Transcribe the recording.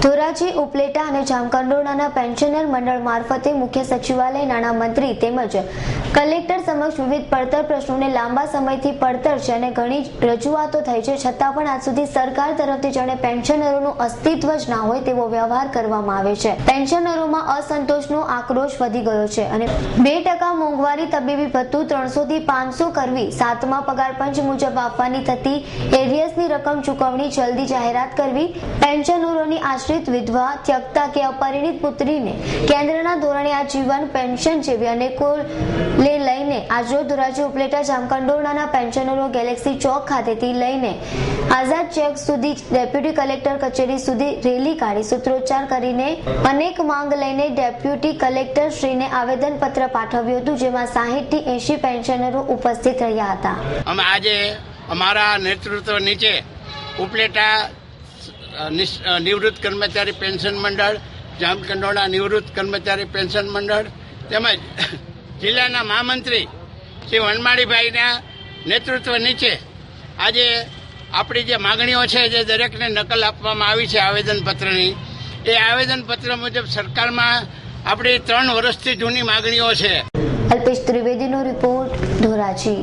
ધોરાજી ઉપલેટા અને જામકંડોરણાના પેન્શનર મંડળ મારફતે મુખ્ય સચિવાલય નાણામંત્રી તેમજ કલેક્ટર સમક્ષ વિવિધ પડતર પ્રશ્નોને લાંબા સમયથી પડતર છે અને ઘણી રજૂઆતો થઈ છે. છતાં પણ આજ સુધી સરકાર તરફથી જાણે પેન્શનરોનું અસ્તિત્વ જ ના હોય તેવો વ્યવહાર કરવામાં આવે છે. પેન્શનરોમાં અસંતોષનો આક્રોશ વધી ગયો છે અને બે ટકા મોંઘવારી તબીબી ભથ્થું ત્રણસો થી પાંચસો કરવી, સાતમા પગાર પંચ મુજબ આપવાની થતી એરિયસની રકમ ચૂકવણી, જલ્દી જાહેરાત કરવી, પેન્શનરોની આશ્રિત વિધવા, ત્યક્તા કે અપરિણિત પુત્રીને કેન્દ્રના ધોરણે આ જીવન પેન્શન જેવી અનેકો આજરોજ ધોરાજી ઉપલેટા જામકંડોરણાના પેન્શનરો ગેલેક્સી ચોક ખાતેથી લઈને આઝાદ ચેક સુધી ડેપ્યુટી કલેક્ટર કચેરી સુધી રેલી કાઢી સૂત્રોચ્ચાર કરીને અનેક માંગ લઈને ડેપ્યુટી કલેક્ટર શ્રીને આવેદનપત્ર પાઠવ્યું હતું, જેમાં સાહીઠથી એંશી પેન્શનરો ઉપસ્થિત રહ્યા હતા. અમે આજે અમારા નેતૃત્વ નીચે ઉપલેટા નિવૃત્ત કર્મચારી પેન્શન મંડળ જામકંડોળા નિવૃત્ત કર્મચારી પેન્શન મંડળ તેમજ જિલ્લાના મહામંત્રી શ્રી વનમાળીભાઈના નેતૃત્વ નીચે આજે આપણી જે માગણીઓ છે જે દરેકને નકલ આપવામાં આવી છે આવેદનપત્રની, એ આવેદનપત્ર મુજબ સરકારમાં આપણી ત્રણ વર્ષથી જૂની માગણીઓ છે. અલ્પેશ ત્રિવેદીનો રિપોર્ટ ધોરાજી.